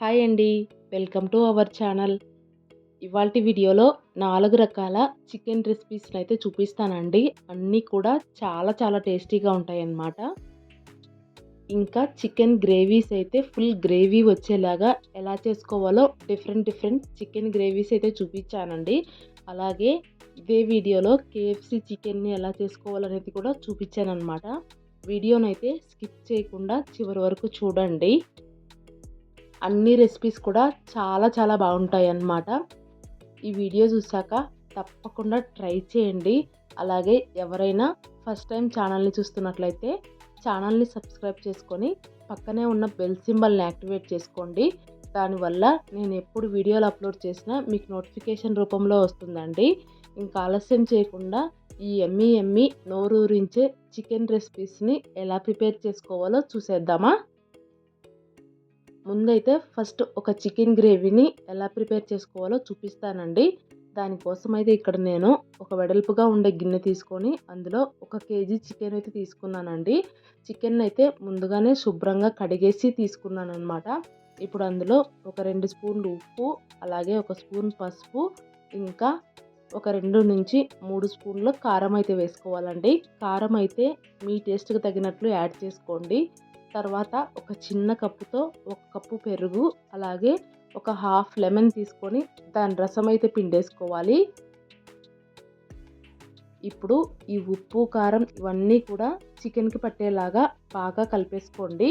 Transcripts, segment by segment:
Hi అండి. Welcome to our channel. ఇవాళ వీడియోలో నాలుగు రకాల చికెన్ రెసిపీస్ని అయితే చూపిస్తానండి. అన్నీ కూడా చాలా చాలా టేస్టీగా ఉంటాయన్నమాట. ఇంకా చికెన్ గ్రేవీస్ అయితే ఫుల్ గ్రేవీ వచ్చేలాగా ఎలా చేసుకోవాలో డిఫరెంట్ డిఫరెంట్ చికెన్ గ్రేవీస్ అయితే చూపించానండి. అలాగే ఇదే వీడియోలో కేఎఫ్సి చికెన్ని ఎలా చేసుకోవాలనేది కూడా చూపించాను అనమాట వీడియోనైతే స్కిప్ చేయకుండా చివరి వరకు చూడండి. అన్ని రెసిపీస్ కూడా చాలా చాలా బాగుంటాయి అన్నమాట ఈ వీడియో చూసాక తప్పకుండా ట్రై చేయండి. అలాగే ఎవరైనా ఫస్ట్ టైం ఛానల్ని చూస్తున్నట్లయితే ఛానల్ని సబ్స్క్రైబ్ చేసుకొని పక్కనే ఉన్న బెల్ సింబల్ని యాక్టివేట్ చేసుకోండి. దానివల్ల నేను ఎప్పుడు వీడియోలు అప్లోడ్ చేసినా మీకు నోటిఫికేషన్ రూపంలో వస్తుందండి. ఇంకా ఆలస్యం చేయకుండా ఈ ఎమ్మి ఎమ్మి నోరూరించే చికెన్ రెసిపీస్ని ఎలా ప్రిపేర్ చేసుకోవాలో చూసేద్దామా? ముందైతే ఫస్ట్ ఒక చికెన్ గ్రేవీని ఎలా ప్రిపేర్ చేసుకోవాలో చూపిస్తానండి. దానికోసం అయితే ఇక్కడ నేను ఒక వెడల్పుగా ఉండే గిన్నె తీసుకొని అందులో ఒక కేజీ చికెన్ అయితే తీసుకున్నానండి. చికెన్ అయితే ముందుగానే శుభ్రంగా కడిగేసి తీసుకున్నాను అనమాట ఇప్పుడు అందులో ఒక రెండు స్పూన్లు ఉప్పు అలాగే ఒక స్పూన్ పసుపు ఇంకా ఒక రెండు నుంచి మూడు స్పూన్లు కారం అయితే వేసుకోవాలండి. కారం అయితే మీ టేస్ట్కి తగినట్లు యాడ్ చేసుకోండి. తర్వాత ఒక చిన్న కప్పుతో ఒక కప్పు పెరుగు అలాగే ఒక హాఫ్ లెమన్ తీసుకొని దాని రసం అయితే పిండేసుకోవాలి. ఇప్పుడు ఈ ఉప్పు కారం ఇవన్నీ కూడా చికెన్కి పట్టేలాగా బాగా కలిపేసుకోండి.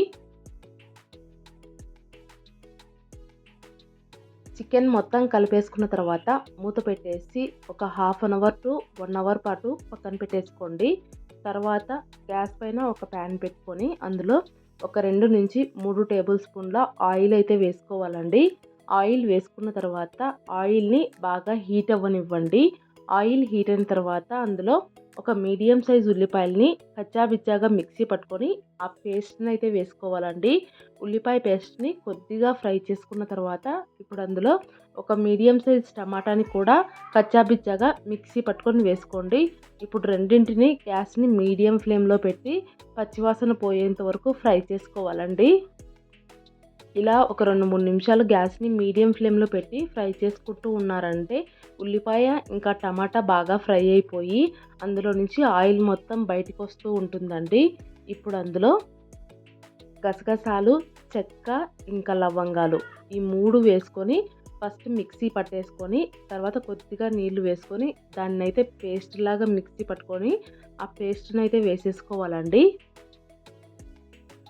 చికెన్ మొత్తం కలిపేసుకున్న తర్వాత మూత పెట్టేసి ఒక half an hour to one hour పాటు పక్కన పెట్టేసుకోండి. తర్వాత గ్యాస్ పైన ఒక ప్యాన్ పెట్టుకొని అందులో ఒక రెండు నుంచి మూడు టేబుల్ స్పూన్ల ఆయిల్ అయితే వేసుకోవాలండి. ఆయిల్ వేసుకున్న తర్వాత ఆయిల్ని బాగా హీట్ అవ్వనివ్వండి. ఆయిల్ హీట్ అయిన తర్వాత అందులో ఒక మీడియం సైజ్ ఉల్లిపాయల్ని కచ్చాబిచ్చాగా మిక్సీ పట్టుకొని ఆ పేస్ట్ని అయితే వేసుకోవాలండి. ఉల్లిపాయ పేస్ట్ని కొద్దిగా ఫ్రై చేసుకున్న తర్వాత ఇప్పుడు అందులో ఒక మీడియం సైజ్ టమాటాని కూడా కచ్చాబిచ్చాగా మిక్సీ పట్టుకొని వేసుకోండి. ఇప్పుడు రెండింటిని గ్యాస్ని మీడియం ఫ్లేమ్లో పెట్టి పచ్చివాసన పోయేంత వరకు ఫ్రై చేసుకోవాలండి. ఇలా ఒక రెండు మూడు నిమిషాలు గ్యాస్ని మీడియం ఫ్లేమ్లో పెట్టి ఫ్రై చేసుకుంటూ ఉన్నారంటే ఉల్లిపాయ ఇంకా టమాటా బాగా ఫ్రై అయిపోయి అందులో నుంచి ఆయిల్ మొత్తం బయటకు వస్తూ ఉంటుందండి. ఇప్పుడు అందులో గసగసాలు చెక్క ఇంకా లవంగాలు ఈ మూడు వేసుకొని ఫస్ట్ మిక్సీ పట్టేసుకొని తర్వాత కొద్దిగా నీళ్ళు వేసుకొని దాన్ని అయితే పేస్ట్ లాగా మిక్సీ పట్టుకొని ఆ పేస్ట్ని అయితే వేసేసుకోవాలండి.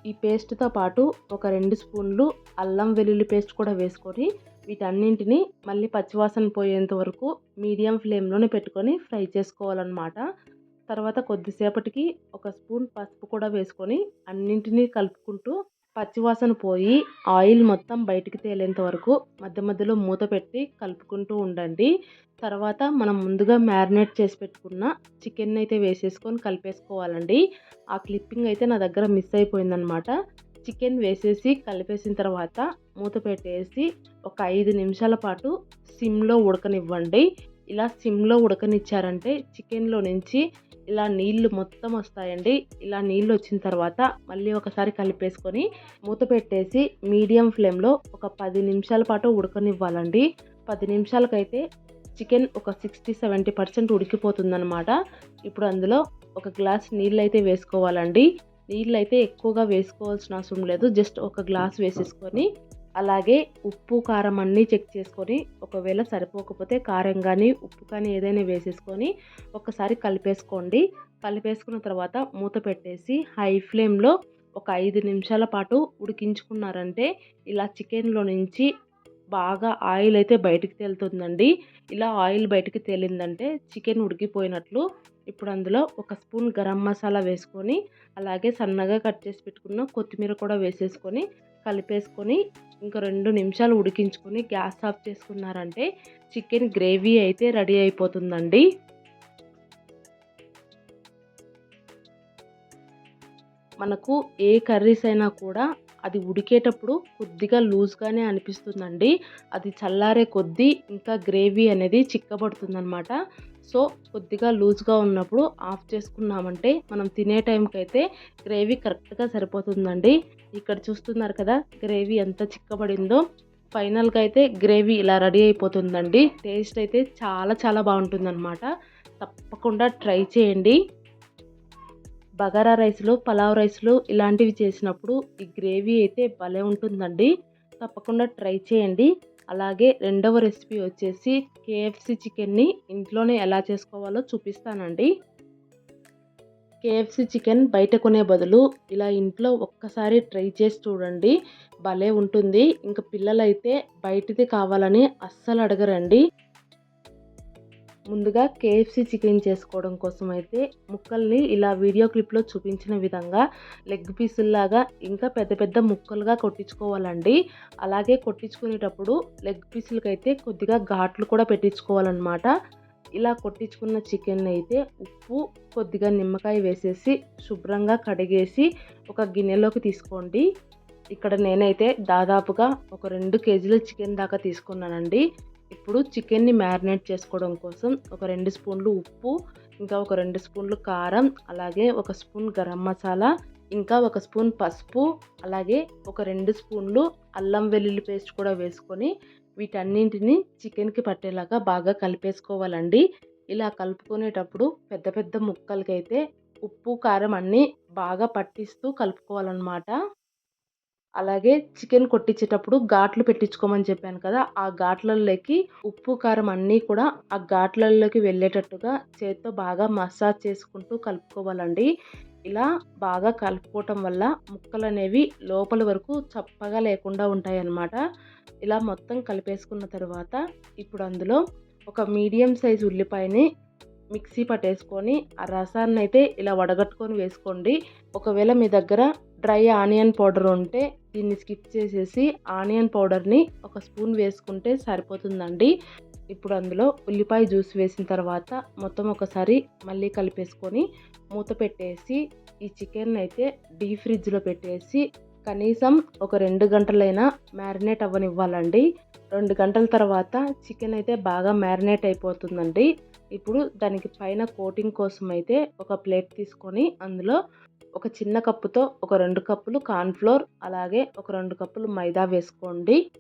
ఈ పేస్ట్తో పాటు ఒక రెండు స్పూన్లు అల్లం వెల్లుల్లి పేస్ట్ కూడా వేసుకొని వీటన్నింటిని మళ్ళీ పచ్చివాసన పోయేంత వరకు మీడియం ఫ్లేమ్లోనే పెట్టుకొని ఫ్రై చేసుకోవాలన్నమాట. తర్వాత కొద్దిసేపటికి ఒక స్పూన్ పసుపు కూడా వేసుకొని అన్నింటినీ కలుపుకుంటూ పచ్చివాసన పోయి ఆయిల్ మొత్తం బయటికి తేలేంత వరకు మధ్య మధ్యలో మూత పెట్టి కలుపుకుంటూ ఉండండి. తర్వాత మనం ముందుగా మ్యారినేట్ చేసి పెట్టుకున్న చికెన్ అయితే వేసేసుకొని కలిపేసుకోవాలండి. ఆ క్లిప్పింగ్ అయితే నా దగ్గర మిస్ అయిపోయిందనమాట. చికెన్ వేసేసి కలిపేసిన తర్వాత మూత పెట్టేసి ఒక ఐదు నిమిషాల పాటు సిమ్లో ఉడకనివ్వండి. ఇలా సిమ్లో ఉడకనిచ్చారంటే చికెన్లో నుంచి ఇలా నీళ్ళు మొత్తం వస్తాయండి. ఇలా నీళ్ళు వచ్చిన తర్వాత మళ్ళీ ఒకసారి కలిపేసుకొని మూత పెట్టేసి మీడియం ఫ్లేమ్లో ఒక పది నిమిషాల పాటు ఉడకనివ్వాలండి. పది నిమిషాలకైతే చికెన్ ఒక సిక్స్టీ సెవెంటీ పర్సెంట్ ఉడికిపోతుందనమాట ఇప్పుడు అందులో ఒక గ్లాస్ నీళ్ళు అయితే వేసుకోవాలండి. నీళ్ళు అయితే ఎక్కువగా వేసుకోవాల్సిన అవసరం లేదు. జస్ట్ ఒక గ్లాస్ వేసేసుకొని అలాగే ఉప్పు కారం అన్నీ చెక్ చేసుకొని ఒకవేళ సరిపోకపోతే కారం కానీ ఉప్పు కానీ ఏదైనా వేసేసుకొని ఒకసారి కలిపేసుకోండి. కలిపేసుకున్న తర్వాత మూత పెట్టేసి హై ఫ్లేమ్లో ఒక ఐదు నిమిషాల పాటు ఉడికించుకున్నారంటే ఇలా చికెన్లో నుంచి బాగా ఆయిల్ అయితే బయటికి తేలుతుందండి. ఇలా ఆయిల్ బయటికి తేలిందంటే చికెన్ ఉడికిపోయినట్లు ఇప్పుడు అందులో ఒక స్పూన్ గరం మసాలా వేసుకొని అలాగే సన్నగా కట్ చేసి పెట్టుకున్న కొత్తిమీర కూడా వేసేసుకొని కలిపేసుకొని ఇంకా రెండు నిమిషాలు ఉడికించుకొని గ్యాస్ ఆఫ్ చేసుకున్నారంటే చికెన్ గ్రేవీ అయితే రెడీ అయిపోతుందండి. మనకు ఏ కర్రీస్ అయినా కూడా అది ఉడికేటప్పుడు కొద్దిగా లూజ్గానే అనిపిస్తుందండి. అది చల్లారే కొద్దీ ఇంకా గ్రేవీ అనేది చిక్కబడుతుందనమాట సో కొద్దిగా లూజ్గా ఉన్నప్పుడు ఆఫ్ చేసుకున్నామంటే మనం తినే టైంకి అయితే గ్రేవీ కరెక్ట్గా సరిపోతుందండి. ఇక్కడ చూస్తున్నారు కదా గ్రేవీ ఎంత చిక్కబడిందో. ఫైనల్గా అయితే గ్రేవీ ఇలా రెడీ అయిపోతుందండి. టేస్ట్ అయితే చాలా చాలా బాగుంటుందన్నమాట. తప్పకుండా ట్రై చేయండి. బగారా రైస్లు పలావ్ రైస్లు ఇలాంటివి చేసినప్పుడు ఈ గ్రేవీ అయితే భలే ఉంటుందండి. తప్పకుండా ట్రై చేయండి. అలాగే రెండవ రెసిపీ వచ్చేసి కేఎఫ్సి చికెన్ని ఇంట్లోనే ఎలా చేసుకోవాలో చూపిస్తానండి. కేఎఫ్సి చికెన్ బయట కొనే బదులు ఇలా ఇంట్లో ఒక్కసారి ట్రై చేసి చూడండి. భలే ఉంటుంది. ఇంకా పిల్లలైతే బయటిది కావాలని అస్సలు అడగరండి. ముందుగా కేఎఫ్సి చికెన్ చేసుకోవడం కోసం అయితే ముక్కల్ని ఇలా వీడియో క్లిప్లో చూపించిన విధంగా లెగ్ పీసుల్లాగా ఇంకా పెద్ద పెద్ద ముక్కలుగా కొట్టించుకోవాలండి. అలాగే కొట్టించుకునేటప్పుడు లెగ్ పీసులకి అయితే కొద్దిగా ఘాట్లు కూడా పెట్టించుకోవాలన్నమాట. ఇలా కొట్టించుకున్న చికెన్ అయితే ఉప్పు కొద్దిగా నిమ్మకాయ వేసేసి శుభ్రంగా కడిగేసి ఒక గిన్నెలోకి తీసుకోండి. ఇక్కడ నేనైతే దాదాపుగా ఒక రెండు కేజీల చికెన్ దాకా తీసుకున్నానండి. ఇప్పుడు చికెన్ని మ్యారినేట్ చేసుకోవడం కోసం ఒక రెండు స్పూన్లు ఉప్పు ఇంకా ఒక రెండు స్పూన్లు కారం అలాగే ఒక స్పూన్ గరం మసాలా ఇంకా ఒక స్పూన్ పసుపు అలాగే ఒక రెండు స్పూన్లు అల్లం వెల్లుల్లి పేస్ట్ కూడా వేసుకొని వీటన్నింటిని చికెన్కి పట్టేలాగా బాగా కలిపేసుకోవాలండి. ఇలా కలుపుకునేటప్పుడు పెద్ద పెద్ద ముక్కలకైతే ఉప్పు కారం అన్నీ బాగా పట్టిస్తూ కలుపుకోవాలన్నమాట. అలాగే చికెన్ కొట్టించేటప్పుడు ఘాట్లు పెట్టించుకోమని చెప్పాను కదా ఆ ఘాట్లలోకి ఉప్పు కారం అన్నీ కూడా ఆ ఘాట్లలోకి వెళ్ళేటట్టుగా చేత్తో బాగా మసాజ్ చేసుకుంటూ కలుపుకోవాలండి. ఇలా బాగా కలుపుకోవటం వల్ల ముక్కలు అనేవి లోపల వరకు చప్పగా లేకుండా ఉంటాయి అన్నమాట ఇలా మొత్తం కలిపేసుకున్న తర్వాత ఇప్పుడు అందులో ఒక మీడియం సైజ్ ఉల్లిపాయని మిక్సీ పట్టేసుకొని ఆ రసాన్ని అయితే ఇలా వడగట్టుకొని వేసుకోండి. ఒకవేళ మీ దగ్గర డ్రై ఆనియన్ పౌడర్ ఉంటే దీన్ని స్కిప్ చేసేసి ఆనియన్ పౌడర్ని ఒక స్పూన్ వేసుకుంటే సరిపోతుందండి. ఇప్పుడు అందులో ఉల్లిపాయ జ్యూస్ వేసిన తర్వాత మొత్తం ఒకసారి మళ్ళీ కలిపేసుకొని మూత పెట్టేసి ఈ చికెన్ అయితే డీప్ ఫ్రిడ్జ్లో పెట్టేసి కనీసం ఒక రెండు గంటలైనా మ్యారినేట్ అవ్వనివ్వాలండి. రెండు గంటల తర్వాత చికెన్ అయితే బాగా మ్యారినేట్ అయిపోతుందండి. ఇప్పుడు దానికి పైన కోటింగ్ కోసం అయితే ఒక ప్లేట్ తీసుకొని అందులో ఒక చిన్న కప్పుతో ఒక రెండు కప్పులు కార్న్ఫ్లోర్ అలాగే ఒక రెండు కప్పులు మైదా వేసుకోండి.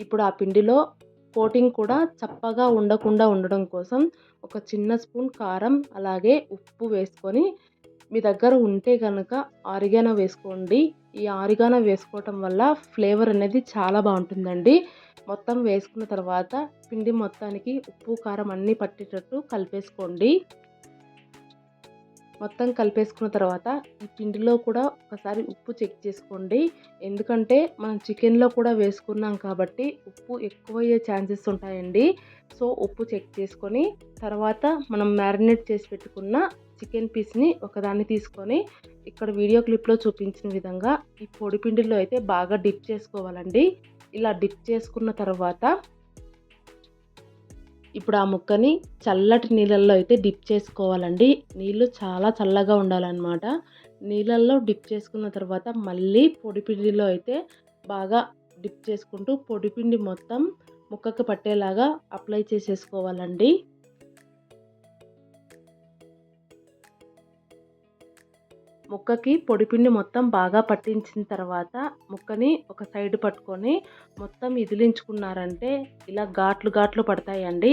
ఇప్పుడు ఆ పిండిలో కోటింగ్ కూడా చప్పగా ఉండకుండా ఉండడం కోసం ఒక చిన్న స్పూన్ కారం అలాగే ఉప్పు వేసుకొని మీ దగ్గర ఉంటే కనుక ఆరిగానో వేసుకోండి. ఈ ఆరిగానో వేసుకోవటం వల్ల ఫ్లేవర్ అనేది చాలా బాగుంటుందండి. మొత్తం వేసుకున్న తర్వాత పిండి మొత్తానికి ఉప్పు కారం అన్నీ పట్టేటట్టు కలిపేసుకోండి. మొత్తం కలిపేసుకున్న తర్వాత ఈ పిండిలో కూడా ఒకసారి ఉప్పు చెక్ చేసుకోండి. ఎందుకంటే మనం చికెన్లో కూడా వేసుకున్నాం కాబట్టి ఉప్పు ఎక్కువయ్యే ఛాన్సెస్ ఉంటాయండి. సో ఉప్పు చెక్ చేసుకొని తర్వాత మనం మ్యారినేట్ చేసి పెట్టుకున్న చికెన్ పీస్ని ఒకదాన్ని తీసుకొని ఇక్కడ వీడియో క్లిప్లో చూపించిన విధంగా ఈ పొడి పిండిలో అయితే బాగా డిప్ చేసుకోవాలండి. ఇలా డిప్ చేసుకున్న తర్వాత ఇప్పుడు ఆ ముక్కని చల్లటి నీళ్ళల్లో అయితే డిప్ చేసుకోవాలండి. నీళ్ళు చాలా చల్లగా ఉండాలన్నమాట. నీళ్ళల్లో డిప్ చేసుకున్న తర్వాత మళ్ళీ పొడిపిండిలో అయితే బాగా డిప్ చేసుకుంటూ పొడిపిండి మొత్తం ముక్కకు పట్టేలాగా అప్లై చేసేసుకోవాలండి. ముక్కకి పొడిపిండి మొత్తం బాగా పట్టించిన తర్వాత ముక్కని ఒక సైడ్ పట్టుకొని మొత్తం ఇదిలించుకున్నారంటే ఇలా ఘాట్లు ఘాట్లు పడతాయండి.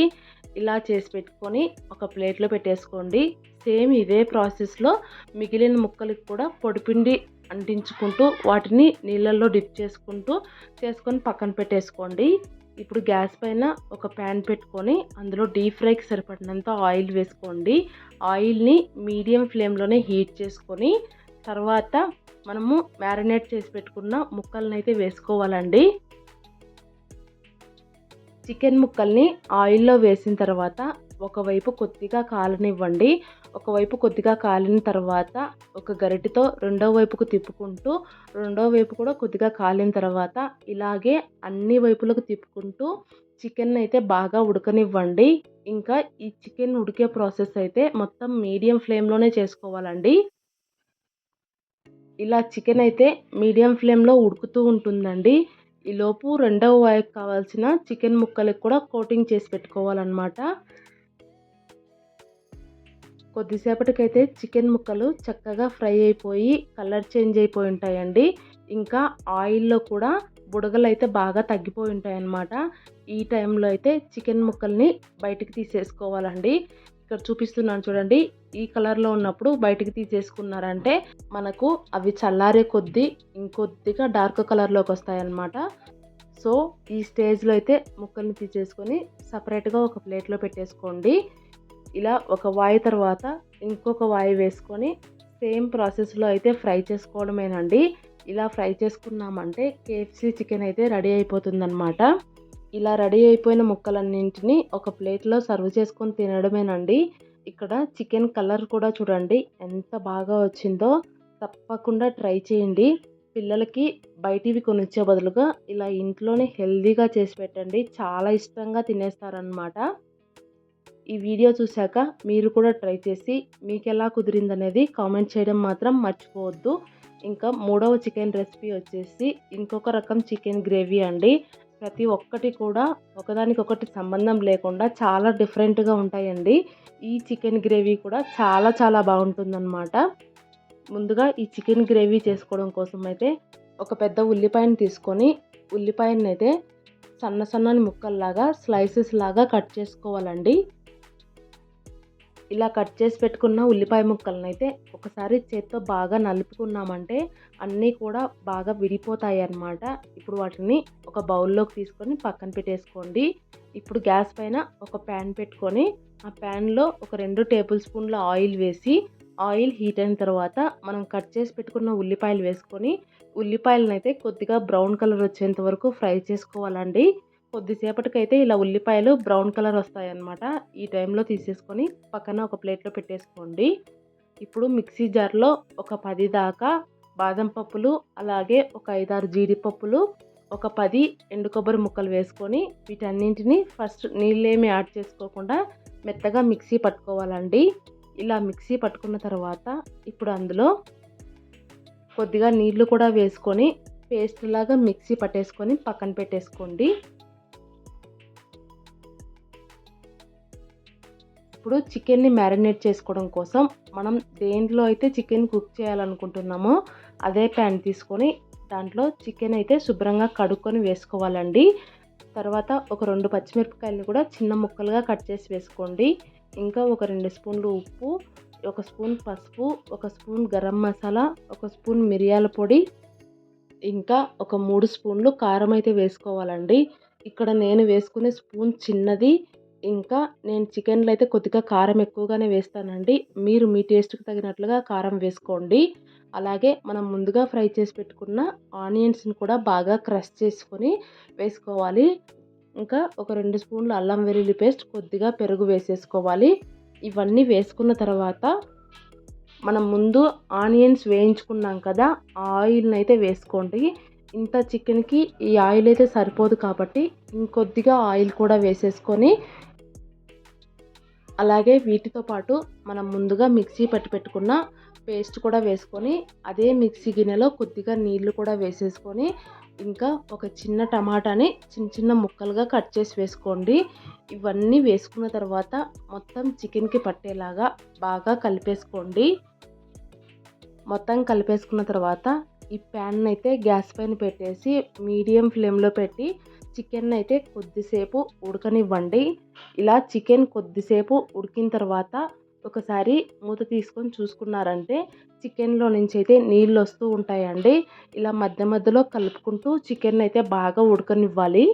ఇలా చేసి పెట్టుకొని ఒక ప్లేట్లో పెట్టేసుకోండి. సేమ్ ఇదే ప్రాసెస్లో మిగిలిన ముక్కలకి కూడా పొడిపిండి అంటించుకుంటూ వాటిని నీళ్ళల్లో డిప్ చేసుకుంటూ చేసుకొని పక్కన పెట్టేసుకోండి. ఇప్పుడు గ్యాస్ పైన ఒక ప్యాన్ పెట్టుకొని అందులో డీప్ ఫ్రైకి సరిపడినంత ఆయిల్ వేసుకోండి. ఆయిల్ని మీడియం ఫ్లేమ్లోనే హీట్ చేసుకొని తర్వాత మనము మ్యారినేట్ చేసి పెట్టుకున్న ముక్కల్ని అయితే వేసుకోవాలండి. చికెన్ ముక్కల్ని ఆయిల్లో వేసిన తర్వాత ఒకవైపు కొద్దిగా కాలనివ్వండి ఒకవైపు కొద్దిగా కాలిన తర్వాత ఒక గరిటితో రెండో వైపుకు తిప్పుకుంటూ రెండో వైపు కూడా కొద్దిగా కాలిన తర్వాత ఇలాగే అన్ని వైపులకు తిప్పుకుంటూ చికెన్ అయితే బాగా ఉడకనివ్వండి. ఇంకా ఈ చికెన్ ఉడికే ప్రాసెస్ అయితే మొత్తం మీడియం ఫ్లేమ్లోనే చేసుకోవాలండి. ఇలా చికెన్ అయితే మీడియం ఫ్లేమ్లో ఉడుకుతూ ఉంటుందండి. ఈలోపు రెండవ వాయికి కావాల్సిన చికెన్ ముక్కలకు కూడా కోటింగ్ చేసి పెట్టుకోవాలన్నమాట. కొద్దిసేపటికైతే చికెన్ ముక్కలు చక్కగా ఫ్రై అయిపోయి కలర్ చేంజ్ అయిపోయి ఉంటాయండి. ఇంకా ఆయిల్లో కూడా బుడగలు అయితే బాగా తగ్గిపోయి ఉంటాయి అన్నమాట ఈ టైంలో అయితే చికెన్ ముక్కల్ని బయటికి తీసేసుకోవాలండి. ఇక్కడ చూపిస్తున్నాను చూడండి. ఈ కలర్లో ఉన్నప్పుడు బయటికి తీసేసుకున్నారంటే మనకు అవి చల్లారే కొద్దీ ఇంకొద్దిగా డార్క్ కలర్లోకి వస్తాయన్నమాట. సో ఈ స్టేజ్లో అయితే ముక్కల్ని తీసేసుకొని సపరేట్గా ఒక ప్లేట్లో పెట్టేసుకోండి. ఇలా ఒక వాయి తర్వాత ఇంకొక వాయి వేసుకొని సేమ్ ప్రాసెస్లో అయితే ఫ్రై చేసుకోవడమేనండి. ఇలా ఫ్రై చేసుకున్నామంటే కేఎఫ్సీ చికెన్ అయితే రెడీ అయిపోతుందన్నమాట. ఇలా రెడీ అయిపోయిన ముక్కలన్నింటినీ ఒక ప్లేట్లో సర్వ్ చేసుకొని తినడమేనండి. ఇక్కడ చికెన్ కలర్ కూడా చూడండి ఎంత బాగా వచ్చిందో. తప్పకుండా ట్రై చేయండి. పిల్లలకి బయటివి కొనిచ్చే బదులుగా ఇలా ఇంట్లోనే హెల్దీగా చేసి పెట్టండి. చాలా ఇష్టంగా తినేస్తారనమాట ఈ వీడియో చూశాక మీరు కూడా ట్రై చేసి మీకు ఎలా కుదిరిందనేది కామెంట్ చేయడం మాత్రం మర్చిపోవద్దు. ఇంకా మూడవ చికెన్ రెసిపీ వచ్చేసి ఇంకొక రకం చికెన్ గ్రేవీ అండి. ప్రతి ఒక్కటి కూడా ఒకదానికొకటి సంబంధం లేకుండా చాలా డిఫరెంట్గా ఉంటాయండి. ఈ చికెన్ గ్రేవీ కూడా చాలా చాలా బాగుంటుందన్నమాట. ముందుగా ఈ చికెన్ గ్రేవీ చేసుకోవడం కోసం అయితే ఒక పెద్ద ఉల్లిపాయను తీసుకొని ఉల్లిపాయనైతే సన్న సన్నని ముక్కల్లాగా స్లైసెస్ లాగా కట్ చేసుకోవాలండి. ఇలా కట్ చేసి పెట్టుకున్న ఉల్లిపాయ ముక్కలను అయితే ఒకసారి చేత్తో బాగా నలుపుకున్నామంటే అన్నీ కూడా బాగా విడిపోతాయి అన్నమాట ఇప్పుడు వాటిని ఒక బౌల్లోకి తీసుకొని పక్కన పెట్టేసుకోండి. ఇప్పుడు గ్యాస్ పైన ఒక ప్యాన్ పెట్టుకొని ఆ ప్యాన్లో ఒక రెండు టేబుల్ స్పూన్ల ఆయిల్ వేసి ఆయిల్ హీట్ అయిన తర్వాత మనం కట్ చేసి పెట్టుకున్న ఉల్లిపాయలు వేసుకొని ఉల్లిపాయలను అయితే కొద్దిగా బ్రౌన్ కలర్ వచ్చేంత వరకు ఫ్రై చేసుకోవాలండి. కొద్దిసేపటికైతే ఇలా ఉల్లిపాయలు బ్రౌన్ కలర్ వస్తాయన్నమాట. ఈ టైంలో తీసేసుకొని పక్కన ఒక ప్లేట్లో పెట్టేసుకోండి. ఇప్పుడు మిక్సీ జార్లో ఒక పది దాకా బాదం పప్పులు అలాగే ఒక ఐదారు జీడిపప్పులు ఒక పది ఎండు కొబ్బరి ముక్కలు వేసుకొని వీటన్నింటిని ఫస్ట్ నీళ్ళేమి యాడ్ చేసుకోకుండా మెత్తగా మిక్సీ పట్టుకోవాలండి. ఇలా మిక్సీ పట్టుకున్న తర్వాత ఇప్పుడు అందులో కొద్దిగా నీళ్ళు కూడా వేసుకొని పేస్ట్ లాగా మిక్సీ పట్టేసుకొని పక్కన పెట్టేసుకోండి. ఇప్పుడు చికెన్ని మ్యారినేట్ చేసుకోవడం కోసం మనం దేంట్లో అయితే చికెన్ కుక్ చేయాలనుకుంటున్నామో అదే ప్యాన్ తీసుకొని దాంట్లో చికెన్ అయితే శుభ్రంగా కడుక్కొని వేసుకోవాలండి. తర్వాత ఒక రెండు పచ్చిమిరపకాయలు కూడా చిన్న ముక్కలుగా కట్ చేసి వేసుకోండి. ఇంకా ఒక రెండు స్పూన్లు ఉప్పు ఒక స్పూన్ పసుపు ఒక స్పూన్ గరం మసాలా ఒక స్పూన్ మిరియాల పొడి ఇంకా ఒక మూడు స్పూన్లు కారం అయితే వేసుకోవాలండి. ఇక్కడ నేను వేసుకునే స్పూన్ చిన్నది ఇంకా నేను చికెన్లో అయితే కొద్దిగా కారం ఎక్కువగానే వేస్తానండి. మీరు మీ టేస్ట్కి తగినట్లుగా కారం వేసుకోండి. అలాగే మనం ముందుగా ఫ్రై చేసి పెట్టుకున్న ఆనియన్స్ని కూడా బాగా క్రష్ చేసుకొని వేసుకోవాలి. ఇంకా ఒక రెండు స్పూన్లు అల్లం వెల్లుల్లి పేస్ట్ కొద్దిగా పెరుగు వేసేసుకోవాలి. ఇవన్నీ వేసుకున్న తర్వాత మనం ముందు ఆనియన్స్ వేయించుకున్నాం కదా ఆయిల్ని అయితే వేసుకోండి. ఇంత చికెన్కి ఈ ఆయిల్ అయితే సరిపోదు కాబట్టి ఇంకొద్దిగా ఆయిల్ కూడా వేసేసుకొని అలాగే వీటితో పాటు మనం ముందుగా మిక్సీ పట్టి పెట్టుకున్న పేస్ట్ కూడా వేసుకొని అదే మిక్సీ గిన్నెలో కొద్దిగా నీళ్ళు కూడా వేసేసుకొని ఇంకా ఒక చిన్న టమాటాని చిన్న చిన్న ముక్కలుగా కట్ చేసి వేసుకోండి. ఇవన్నీ వేసుకున్న తర్వాత మొత్తం చికెన్కి పట్టేలాగా బాగా కలిపేసుకోండి. మొత్తం కలిపేసుకున్న తర్వాత ఈ ప్యాన్ అయితే గ్యాస్ పైన పెట్టేసి మీడియం ఫ్లేమ్లో పెట్టి చికెన్ అయితే కొద్దిసేపు ఉడకనివ్వండి. ఇలా చికెన్ కొద్దిసేపు ఉడికిన తర్వాత ఒకసారి మూత తీసుకొని చూసుకున్నారంటే చికెన్లో నుంచి అయితే నీళ్ళు వస్తూ ఉంటాయండి. ఇలా మధ్య మధ్యలో కలుపుకుంటూ చికెన్ అయితే బాగా ఉడకనివ్వాలి.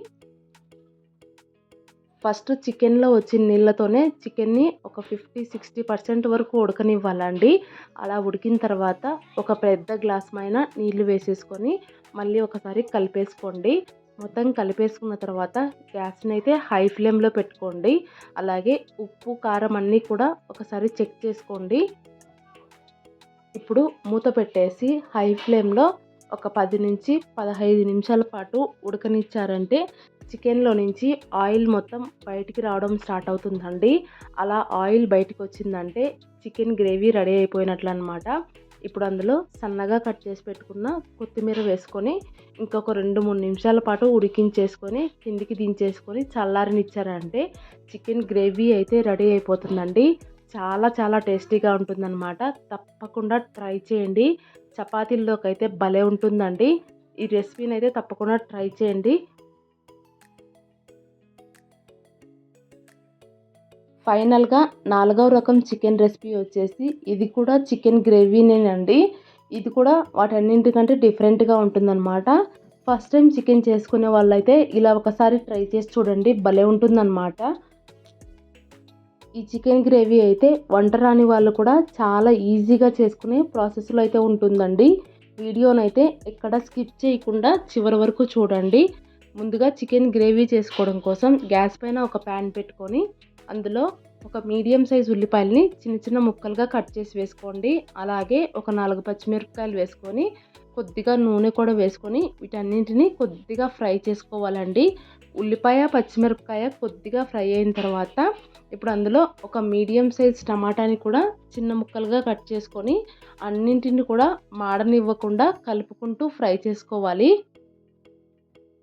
ఫస్ట్ చికెన్లో వచ్చిన నీళ్ళతోనే చికెన్ని ఒక ఫిఫ్టీ సిక్స్టీ పర్సెంట్ వరకు ఉడకనివ్వాలండి. అలా ఉడికిన తర్వాత ఒక పెద్ద గ్లాస్ పైన నీళ్ళు వేసేసుకొని మళ్ళీ ఒకసారి కలిపేసుకోండి. మొత్తం కలిపేసుకున్న తర్వాత గ్యాస్ని అయితే హై ఫ్లేమ్లో పెట్టుకోండి. అలాగే ఉప్పు కారం అన్నీ కూడా ఒకసారి చెక్ చేసుకోండి. ఇప్పుడు మూత పెట్టేసి హై ఫ్లేమ్లో ఒక పది నుంచి పదహైదు నిమిషాల పాటు ఉడకనిచ్చారంటే చికెన్లో నుంచి ఆయిల్ మొత్తం బయటికి రావడం స్టార్ట్ అవుతుందండి. అలా ఆయిల్ బయటకు వచ్చిందంటే చికెన్ గ్రేవీ రెడీ అయిపోయినట్లు అనమాట ఇప్పుడు అందులో సన్నగా కట్ చేసి పెట్టుకున్న కొత్తిమీర వేసుకొని ఇంకొక రెండు మూడు నిమిషాల పాటు ఉడికించేసుకొని కిందికి దించేసుకొని చల్లారనిచ్చారంటే చికెన్ గ్రేవీ అయితే రెడీ అయిపోతుందండి. చాలా చాలా టేస్టీగా ఉంటుందన్నమాట. తప్పకుండా ట్రై చేయండి. చపాతీల్లోకి అయితే భలే ఉంటుందండి. ఈ రెసిపీని అయితే తప్పకుండా ట్రై చేయండి. ఫైనల్గా నాలుగవ రకం చికెన్ రెసిపీ వచ్చేసి ఇది కూడా చికెన్ గ్రేవీనేనండి. ఇది కూడా వాటన్నింటికంటే డిఫరెంట్గా ఉంటుందన్నమాట. ఫస్ట్ టైం చికెన్ చేసుకునే వాళ్ళైతే ఇలా ఒకసారి ట్రై చేసి చూడండి భలే ఉంటుందన్నమాట. ఈ చికెన్ గ్రేవీ అయితే వంట రాని వాళ్ళు కూడా చాలా ఈజీగా చేసుకునే ప్రాసెస్లో అయితే ఉంటుందండి. వీడియోనైతే ఎక్కడ స్కిప్ చేయకుండా చివరి వరకు చూడండి. ముందుగా చికెన్ గ్రేవీ చేసుకోవడం కోసం గ్యాస్ పైన ఒక ప్యాన్ పెట్టుకొని అందులో ఒక మీడియం సైజ్ ఉల్లిపాయలని చిన్న చిన్న ముక్కలుగా కట్ చేసి వేసుకోండి. అలాగే ఒక నాలుగు పచ్చిమిరపకాయలు వేసుకొని కొద్దిగా నూనె కూడా వేసుకొని వీటన్నింటిని కొద్దిగా ఫ్రై చేసుకోవాలండి. ఉల్లిపాయ పచ్చిమిరపకాయ కొద్దిగా ఫ్రై అయిన తర్వాత ఇప్పుడు అందులో ఒక మీడియం సైజ్ టమాటాని కూడా చిన్న ముక్కలుగా కట్ చేసుకొని అన్నింటిని కూడా మాడనివ్వకుండా కలుపుకుంటూ ఫ్రై చేసుకోవాలి.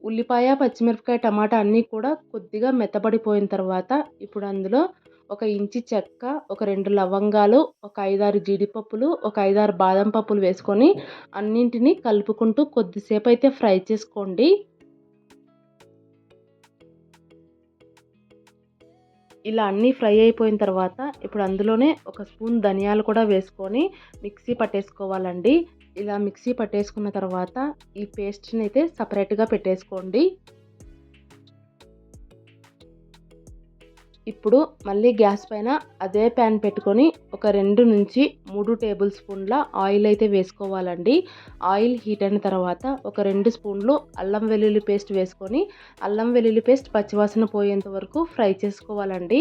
ఉల్లిపాయ పచ్చిమిరపకాయ టమాటా అన్నీ కూడా కొద్దిగా మెత్తబడిపోయిన తర్వాత ఇప్పుడు అందులో ఒక ఇంచి చెక్క ఒక రెండు లవంగాలు ఒక ఐదారు జీడిపప్పులు ఒక ఐదారు బాదం పప్పులు వేసుకొని అన్నింటినీ కలుపుకుంటూ కొద్దిసేపు అయితే ఫ్రై చేసుకోండి. ఇలా అన్నీ ఫ్రై అయిపోయిన తర్వాత ఇప్పుడు అందులోనే ఒక స్పూన్ ధనియాలు కూడా వేసుకొని మిక్సీ పట్టేసుకోవాలండి. ఇలా మిక్సీ పట్టేసుకున్న తర్వాత ఈ పేస్ట్ని అయితే సపరేట్గా పెట్టేసుకోండి. ఇప్పుడు మళ్ళీ గ్యాస్ పైన అదే ప్యాన్ పెట్టుకొని ఒక రెండు నుంచి మూడు టేబుల్ స్పూన్ల ఆయిల్ అయితే వేసుకోవాలండి. ఆయిల్ హీట్ అయిన తర్వాత ఒక రెండు స్పూన్లు అల్లం వెల్లుల్లి పేస్ట్ వేసుకొని అల్లం వెల్లుల్లి పేస్ట్ పచ్చివాసన పోయేంత వరకు ఫ్రై చేసుకోవాలండి.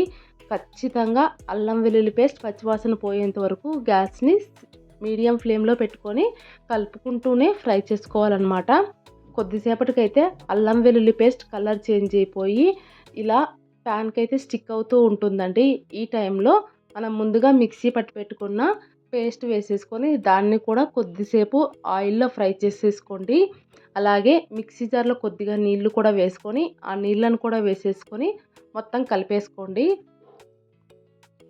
ఖచ్చితంగా అల్లం వెల్లుల్లి పేస్ట్ పచ్చివాసన పోయేంత వరకు గ్యాస్ని మీడియం ఫ్లేమ్లో పెట్టుకొని కలుపుకుంటూనే ఫ్రై చేసుకోవాలన్నమాట. కొద్దిసేపటికైతే అల్లం వెల్లుల్లి పేస్ట్ కలర్ చేంజ్ అయిపోయి ఇలా ప్యాన్కి అయితే స్టిక్ అవుతూ ఉంటుందండి. ఈ టైంలో మనం ముందుగా మిక్సీ పట్టి పెట్టుకున్న పేస్ట్ వేసేసుకొని దాన్ని కూడా కొద్దిసేపు ఆయిల్లో ఫ్రై చేసేసుకోండి. అలాగే మిక్సీ జార్లో కొద్దిగా నీళ్ళు కూడా వేసుకొని ఆ నీళ్ళను కూడా వేసేసుకొని మొత్తం కలిపేసుకోండి.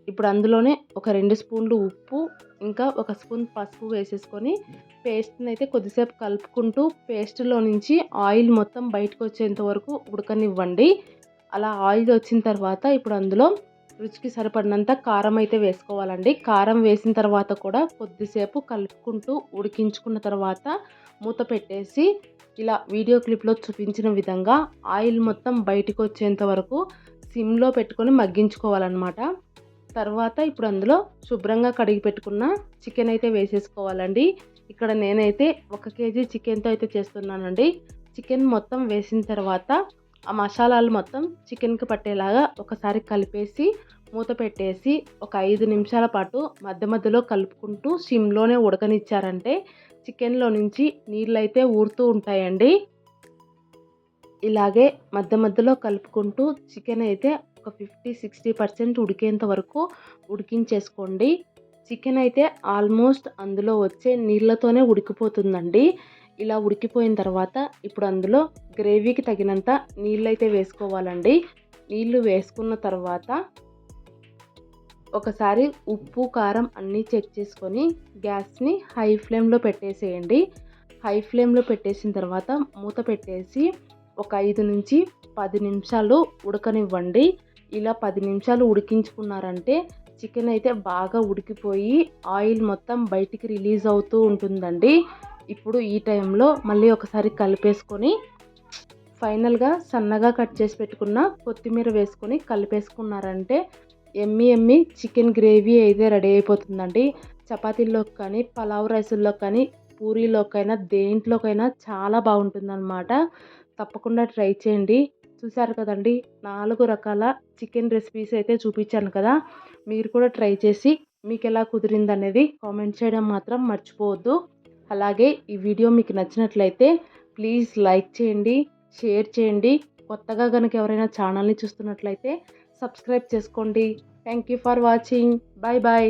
ఇప్పుడు అందులోనే ఒక రెండు స్పూన్లు ఉప్పు ఇంకా ఒక స్పూన్ పసుపు వేసేసుకొని పేస్ట్ని అయితే కొద్దిసేపు కలుపుకుంటూ పేస్ట్లో నుంచి ఆయిల్ మొత్తం బయటకు వచ్చేంత వరకు ఉడకనివ్వండి. అలా ఆయిల్ వచ్చిన తర్వాత ఇప్పుడు అందులో రుచికి సరిపడినంత కారం అయితే వేసుకోవాలండి. కారం వేసిన తర్వాత కూడా కొద్దిసేపు కలుపుకుంటూ ఉడికించుకున్న తర్వాత మూత పెట్టేసి ఇలా వీడియో క్లిప్లో చూపించిన విధంగా ఆయిల్ మొత్తం బయటకు వచ్చేంత వరకు సిమ్లో పెట్టుకొని మగ్గించుకోవాలన్నమాట. తర్వాత ఇప్పుడు అందులో శుభ్రంగా కడిగి పెట్టుకున్న చికెన్ అయితే వేసేసుకోవాలండి. ఇక్కడ నేనైతే ఒక కేజీ చికెన్తో అయితే చేస్తున్నానండి. చికెన్ మొత్తం వేసిన తర్వాత ఆ మసాలాలు మొత్తం చికెన్కి పట్టేలాగా ఒకసారి కలిపేసి మూత పెట్టేసి ఒక ఐదు నిమిషాల పాటు మధ్య మధ్యలో కలుపుకుంటూ సిమ్లోనే ఉడకనిచ్చారంటే చికెన్లో నుంచి నీళ్ళు అయితే ఊరుతూ ఉంటాయండి. ఇలాగే మధ్య మధ్యలో కలుపుకుంటూ చికెన్ అయితే ఒక ఫిఫ్టీ సిక్స్టీ పర్సెంట్ ఉడికేంత వరకు ఉడికించేసుకోండి. చికెన్ అయితే ఆల్మోస్ట్ అందులో వచ్చే నీళ్ళతోనే ఉడికిపోతుందండి. ఇలా ఉడికిపోయిన తర్వాత ఇప్పుడు అందులో గ్రేవీకి తగినంత నీళ్ళు అయితే వేసుకోవాలండి. నీళ్ళు వేసుకున్న తర్వాత ఒకసారి ఉప్పు కారం అన్నీ చెక్ చేసుకొని గ్యాస్ని హై ఫ్లేమ్లో పెట్టేసేయండి. హై ఫ్లేమ్లో పెట్టేసిన తర్వాత మూత పెట్టేసి ఒక ఐదు నుంచి పది నిమిషాలు ఉడకనివ్వండి. ఇలా పది నిమిషాలు ఉడికించుకున్నారంటే చికెన్ అయితే బాగా ఉడికిపోయి ఆయిల్ మొత్తం బయటికి రిలీజ్ అవుతూ ఉంటుందండి. ఇప్పుడు ఈ టైంలో మళ్ళీ ఒకసారి కలిపేసుకొని ఫైనల్గా సన్నగా కట్ చేసి పెట్టుకున్న కొత్తిమీర వేసుకొని కలిపేసుకున్నారంటే ఎమ్మి ఎమ్మి చికెన్ గ్రేవీ అయితే రెడీ అయిపోతుందండి. చపాతీల్లోకి కానీ పలావ్ రైసుల్లో కానీ పూరీలోకైనా దేంట్లోకైనా చాలా బాగుంటుందన్నమాట. తప్పకుండా ట్రై చేయండి. చూసారు కదండి నాలుగు రకాల చికెన్ రెసిపీస్ అయితే చూపించాను కదా మీరు కూడా ట్రై చేసి మీకు ఎలా కుదిరింది అనేది కామెంట్ చేయడం మాత్రం మర్చిపోవద్దు. అలాగే ఈ వీడియో మీకు నచ్చినట్లయితే ప్లీజ్ లైక్ చేయండి షేర్ చేయండి. కొత్తగా కనుక ఎవరైనా ఛానల్ని చూస్తున్నట్లయితే సబ్స్క్రైబ్ చేసుకోండి. Thank you for watching. Bye bye.